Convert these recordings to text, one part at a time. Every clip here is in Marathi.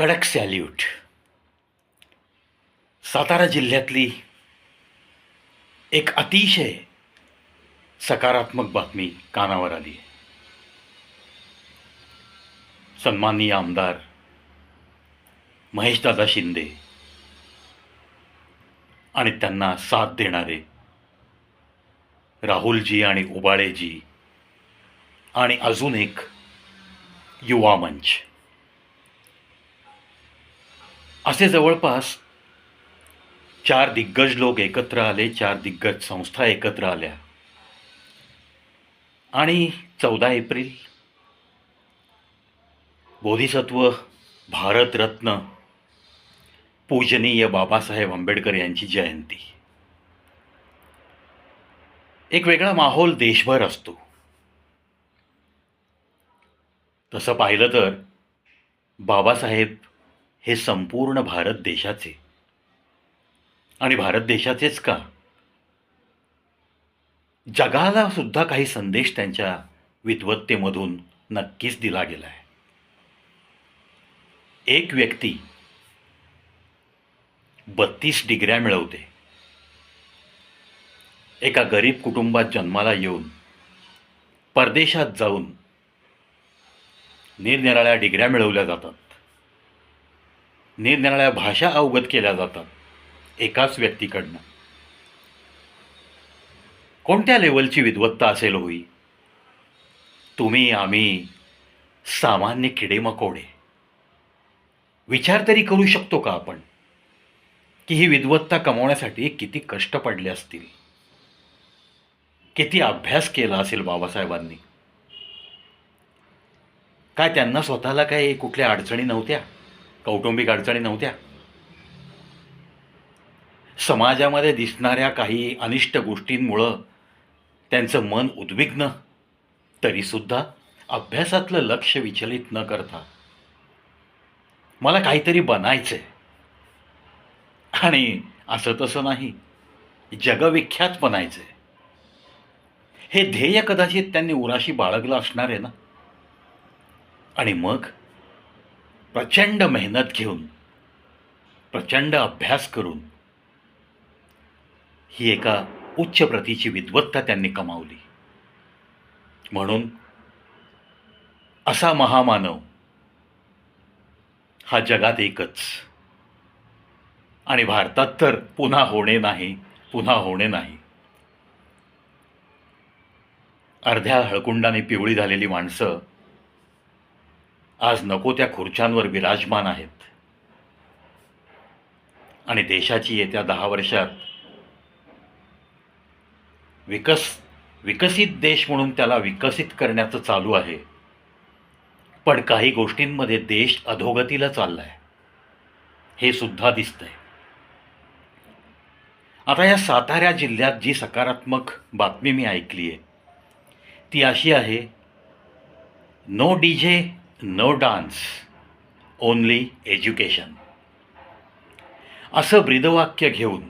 कडक सॅल्यूट. सातारा जिल्ह्यातली एक अतिशय सकारात्मक बातमी कानावर आली. आहे सन्माननीय आमदार महेशदादा शिंदे आणि त्यांना साथ देणारे राहुलजी आणि उबाळेजी आणि अजून एक युवा मंच. असे जवळपास चार दिग्गज लोक एकत्र आले चार दिग्गज संस्था एकत्र आल्या. आणि चौदा एप्रिल बोधिसत्व भारतरत्न पूजनीय बाबासाहेब आंबेडकर यांची जयंती. एक वेगळा माहोल देशभर असतो. तसं पाहिलं तर बाबासाहेब हे संपूर्ण भारत देशाचे. आणि भारत देशाचेच का? जगाला सुद्धा काही संदेश त्यांच्या विद्वत्तेमधून नक्कीच दिला गेला आहे एक व्यक्ती बत्तीस डिग्र्या मिळवते. एका गरीब कुटुंबात जन्माला येऊन परदेशात जाऊन निरनिराळ्या डिग्र्या मिळवल्या जातात. निरनिराळ्या भाषा अवगत केल्या जातात एकाच व्यक्तीकडनं. कोणत्या लेवलची विद्वत्ता असेल होई? तुम्ही आम्ही सामान्य किडेमकोडे. विचार तरी करू शकतो का आपण की ही विद्वत्ता कमवण्यासाठी किती कष्ट पडले असतील? किती अभ्यास केला असेल बाबासाहेबांनी? काय त्यांना स्वतःला काय कुठल्या अडचणी नव्हत्या? कौटुंबिक अडचणी नव्हत्या. समाजामध्ये दिसणाऱ्या काही अनिष्ट गोष्टींमुळं त्यांचं मन उद्विग्न तरीसुद्धा अभ्यासातलं लक्ष विचलित न करता. मला काहीतरी बनायचं आहे आणि असं तसं नाही जगविख्यात बनायचं आहे हे ध्येय कदाचित त्यांनी उराशी बाळगलं असणार आहे ना? आणि मग? प्रचंड मेहनत घेऊन प्रचंड अभ्यास करून ही एका उच्च प्रतीची विद्वत्ता त्यांनी कमावली. म्हणून असा महामानव हा जगात एकच. आणि भारतात तर पुन्हा होणे नाही पुन्हा होणे नाही. अर्ध्या हळकुंडाने पिवळी झालेली माणसं आज नको त्या खुर्च्यांवर विराजमान आहेत. आणि देशाची येत्या दहा वर्षात विकस विकसित देश म्हणून त्याला विकसित करण्याचं चालू आहे. पण काही गोष्टींमध्ये देश अधोगतीला चालला आहे हे सुद्धा दिसतंय. आता या सातारा जिल्ह्यात जी सकारात्मक बातमी मी ऐकली आहे ती अशी आहे no D J no dance only education असं ब्रीदवाक्य घेऊन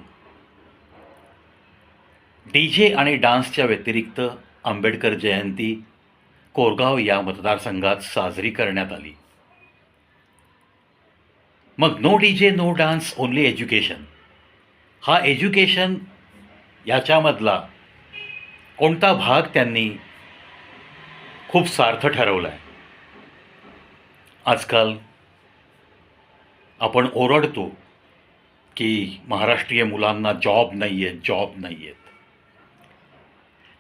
डी जे आणि डान्सच्या व्यतिरिक्त आंबेडकर जयंती कोरगाव या मतदारसंघात साजरी करण्यात आली. मग no D J no dance only education हा एज्युकेशन याच्यामधला कोणता भाग त्यांनी खूप सार्थ ठरवला आहे आजकाल आपण ओरडतो की महाराष्ट्रीय मुलांना जॉब नाही आहेत जॉब नाही आहेत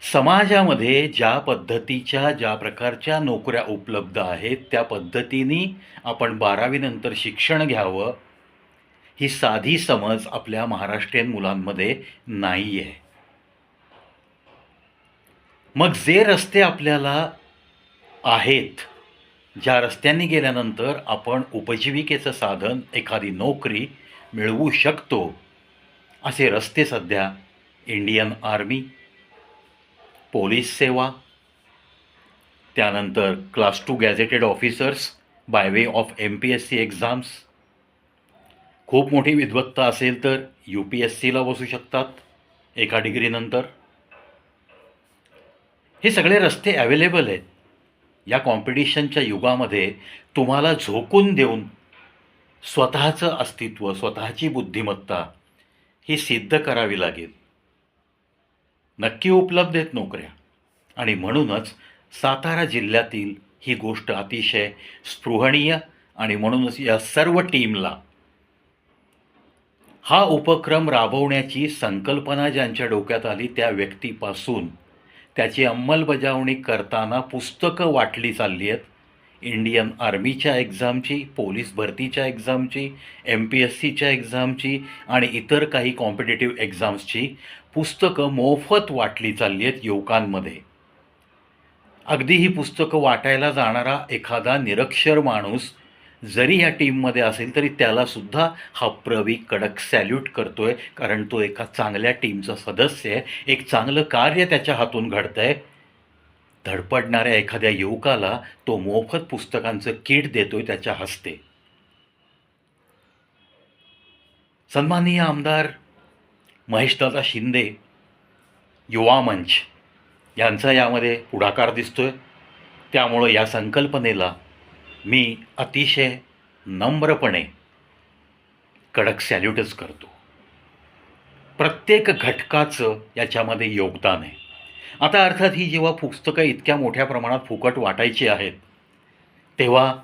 समाजामध्ये ज्या पद्धतीच्या ज्या प्रकारच्या नोकऱ्या उपलब्ध आहेत त्या पद्धतीने आपण बारावीनंतर शिक्षण घ्यावं ही साधी समज आपल्या महाराष्ट्रीयन मुलांमध्ये नाही आहे मग जे रस्ते आपल्याला आहेत ज्या रस्त्यांनी गेल्यानंतर आपण उपजीविकेचं साधन एखादी नोकरी मिळवू शकतो असे रस्ते सध्या इंडियन आर्मी पोलीस सेवा त्यानंतर class two gazetted officers by way of M P S C exams खूप मोठी विद्वत्ता असेल तर यू पी एस सीला बसू शकतात एका डिग्रीनंतर. हे सगळे रस्ते अवेलेबल आहेत. या कॉम्पिटिशनच्या युगामध्ये तुम्हाला झोकून देऊन स्वतःचं अस्तित्व स्वतःची बुद्धिमत्ता ही सिद्ध करावी लागेल. नक्की उपलब्ध आहेत नोकऱ्या. आणि म्हणूनच सातारा जिल्ह्यातील ही गोष्ट अतिशय स्पृहणीय आणि म्हणूनच या सर्व टीमला हा उपक्रम राबवण्याची संकल्पना ज्यांच्या डोक्यात आली त्या व्यक्तीपासून त्याची अंमलबजावणी करताना पुस्तकं वाटली चालली आहेत इंडियन आर्मीच्या एक्झामची पोलीस भरतीच्या एक्झामची एम पी एस सीच्या एक्झामची आणि इतर काही कॉम्पिटेटिव्ह एक्झाम्सची पुस्तकं मोफत वाटली चालली आहेत युवकांमध्ये. अगदी ही पुस्तकं वाटायला जाणारा एखादा निरक्षर माणूस जरी ह्या टीममध्ये असेल तरी त्यालासुद्धा हा प्रवी कडक सॅल्यूट करतो आहे कारण तो एका चांगल्या टीमचा सदस्य आहे. एक चांगलं कार्य त्याच्या हातून घडतं आहे धडपडणाऱ्या एखाद्या युवकाला तो मोफत पुस्तकांचं किट देतोय त्याच्या हस्ते. सन्माननीय आमदार महेशदादा शिंदे युवा मंच. यांचा यामध्ये पुढाकार दिसतोय. त्यामुळं या संकल्पनेला मी अतिशय नम्रपणे कडक सॅल्यूटच करतो. प्रत्येक घटकाचं याच्यामध्ये योगदान आहे. आता अर्थात ही जेव्हा पुस्तकं इतक्या मोठ्या प्रमाणात फुकट वाटायची आहेत तेव्हा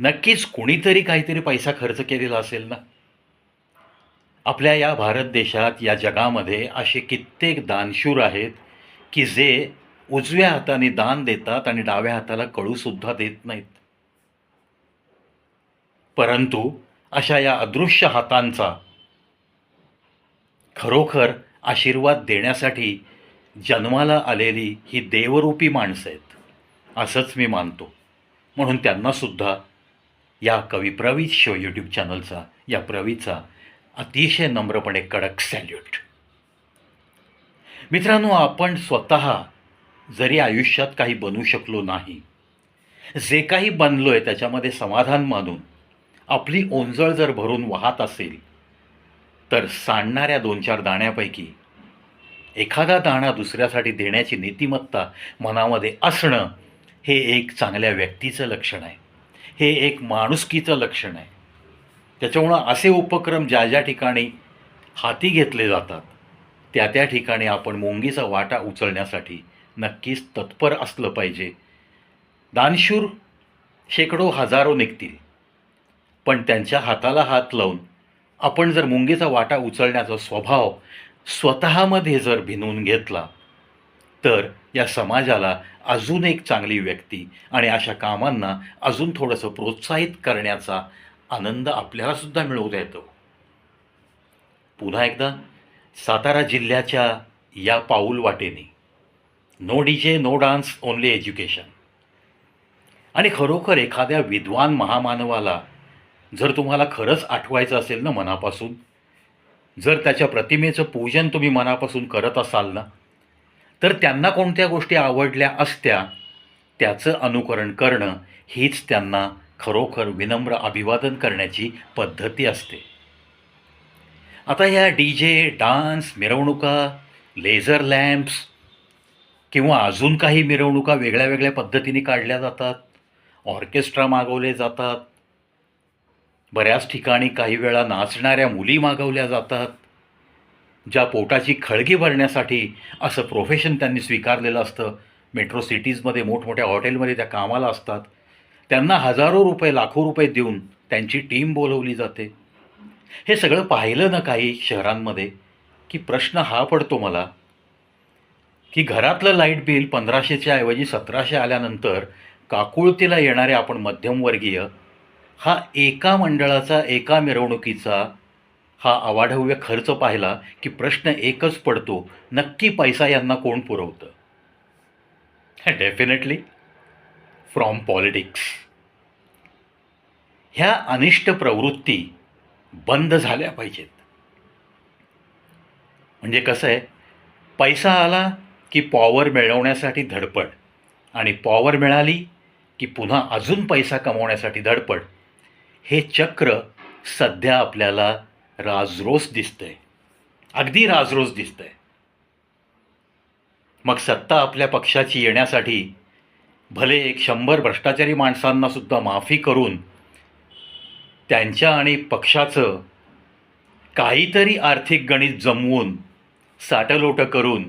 नक्कीच कुणीतरी काहीतरी पैसा खर्च केलेला असेल ना? आपल्या या भारत देशात या जगामध्ये असे कित्येक दानशूर आहेत की जे उजव्या हाताने दान देतात आणि डाव्या हाताला कळूसुद्धा देत नाहीत. परंतु अशा या अदृश्य हातांचा खरोखर आशीर्वाद देण्यासाठी जन्माला आलेली ही देवरूपी माणसं आहेत. असंच मी मानतो. म्हणून त्यांनासुद्धा या कवी प्रवीत शो यूट्यूब चॅनलचा या प्रवीचा अतिशय नम्रपणे कडक सॅल्यूट. मित्रांनो आपण स्वतः जरी आयुष्यात काही बनू शकलो नाही जे काही बनलो आहे त्याच्यामध्ये समाधान मानून आपली ओंजळ जर भरून वाहत असेल तर सांडणाऱ्या दोन चार दाण्यापैकी एखादा दाणा दुसऱ्यासाठी देण्याची नीतिमत्ता मनामध्ये असणं हे एक चांगल्या व्यक्तीचं लक्षण आहे. हे एक माणुसकीचं लक्षण आहे. त्याच्यामुळं असे उपक्रम ज्या ज्या ठिकाणी हाती घेतले जातात त्या त्या ठिकाणी आपण मुंगीचा वाटा उचलण्यासाठी नक्कीच तत्पर असलं पाहिजे. दानशूर शेकडो हजारो निघतील. पण त्यांच्या हाताला हात लावून आपण जर मुंगीचा वाटा उचलण्याचा स्वभाव स्वतःमध्ये जर भिनवून घेतला तर या समाजाला अजून एक चांगली व्यक्ती आणि अशा कामांना अजून थोडंसं प्रोत्साहित करण्याचा आनंद आपल्यालासुद्धा मिळवता येतो. पुन्हा एकदा सातारा जिल्ह्याच्या या पाऊल वाटेने. No D J no dance only education आणि खरोखर एखाद्या विद्वान महामानवाला जर तुम्हाला खरंच आठवायचं असेल ना मनापासून जर त्याच्या प्रतिमेचं पूजन तुम्ही मनापासून करत असाल ना तर त्यांना कोणत्या गोष्टी आवडल्या असत्या त्याचं अनुकरण करणं हीच त्यांना खरोखर विनम्र अभिवादन करण्याची पद्धती असते. आता ह्या डी जे डान्स मिरवणुका लेझर लॅम्प्स किंवा अजून काही मिरवणुका वेगळ्या वेगळ्या पद्धतीने काढल्या जातात ऑर्केस्ट्रा मागवले जातात बऱ्याच ठिकाणी काही वेळा नाचणाऱ्या मुली मागवल्या जातात ज्या पोटाची खळगी भरण्यासाठी असं प्रोफेशन त्यांनी स्वीकारलेलं असतं. मेट्रो सिटीजमध्ये मोठमोठ्या हॉटेलमध्ये त्या कामाला असतात. त्यांना हजारो रुपये लाखो रुपये देऊन त्यांची टीम बोलवली जाते. हे सगळं पाहिलं ना काही शहरांमध्ये की प्रश्न हा पडतो मला की घरातलं लाइट बिल पंधराशेच्या ऐवजी सतराशे आल्यानंतर काकुळतीला येणारे आपण मध्यमवर्गीय हा एका मंडळाचा एका मिरवणुकीचा हा अवाढव्य खर्च पाहिला की प्रश्न एकच पडतो नक्की पैसा यांना कोण पुरवतं? डेफिनेटली फ्रॉम पॉलिटिक्स ह्या अनिष्ट प्रवृत्ती बंद झाल्या पाहिजेत. म्हणजे कसं आहे पैसा आला की पॉवर मिळवण्यासाठी धडपड आणि पॉवर मिळाली की पुन्हा अजून पैसा कमवण्यासाठी धडपड. हे चक्र सध्या आपल्याला राजरोस दिसतंय. अगदी राजरोस दिसतंय. मग सत्ता आपल्या पक्षाची येण्यासाठी भले एक शंभर भ्रष्टाचारी माणसांना सुद्धा माफी करून त्यांच्या आणि पक्षाचं काहीतरी आर्थिक गणित जमवून साटलोटं करून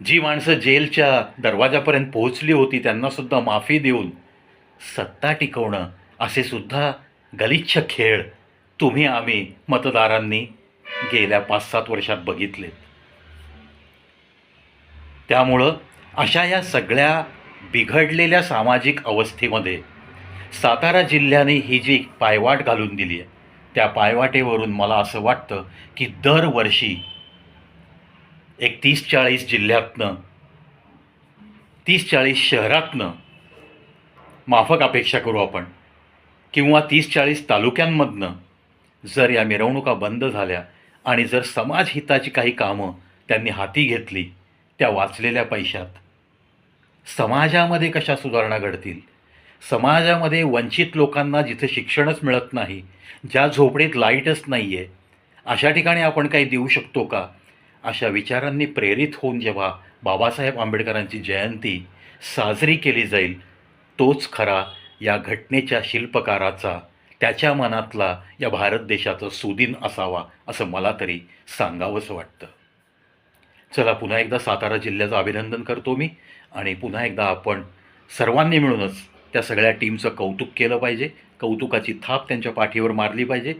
जी माणसं जेलच्या दरवाजापर्यंत पोहोचली होती त्यांनासुद्धा माफी देऊन सत्ता टिकवणं असे सुद्धा गलिच्छ खेळ तुम्ही आम्ही मतदारांनी गेल्या पाच सात वर्षात बघितलेत. त्यामुळं अशा या सगळ्या बिघडलेल्या सामाजिक अवस्थेमध्ये सातारा जिल्ह्याने ही जी पायवाट घालून दिली आहे त्या पायवाटेवरून मला असं वाटतं की दरवर्षी एक तीस चाळीस जिल्ह्यातनं तीस चाळीस शहरातनं माफक अपेक्षा करू आपण. किंवा तीस चाळीस तालुक्यांमधनं जर या मिरवणुका बंद झाल्या आणि जर समाजहिताची काही कामं त्यांनी हाती घेतली त्या वाचलेल्या पैशात समाजामध्ये कशा सुधारणा घडतील? समाजामध्ये वंचित लोकांना जिथे शिक्षणच मिळत नाही ज्या झोपडीत लाईटच नाही आहे अशा ठिकाणी आपण काही देऊ शकतो का? अशा विचारांनी प्रेरित होऊन जेव्हा बाबासाहेब आंबेडकरांची जयंती साजरी केली जाईल तोच खरा या घटनेच्या शिल्पकाराचा त्याच्या मनातला या भारत देशाचा सुदिन असावा असं मला तरी सांगावंसं वाटतं. चला पुन्हा एकदा सातारा जिल्ह्याचं अभिनंदन करतो मी आणि पुन्हा एकदा आपण सर्वांनी मिळूनच त्या सगळ्या टीमचं कौतुक केलं पाहिजे. कौतुकाची थाप त्यांच्या पाठीवर मारली पाहिजे.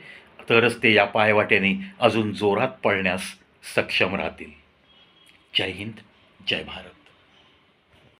तरच ते या पायवाट्याने अजून जोरात पळण्यास सक्षम राहतील. जय हिंद जय भारत.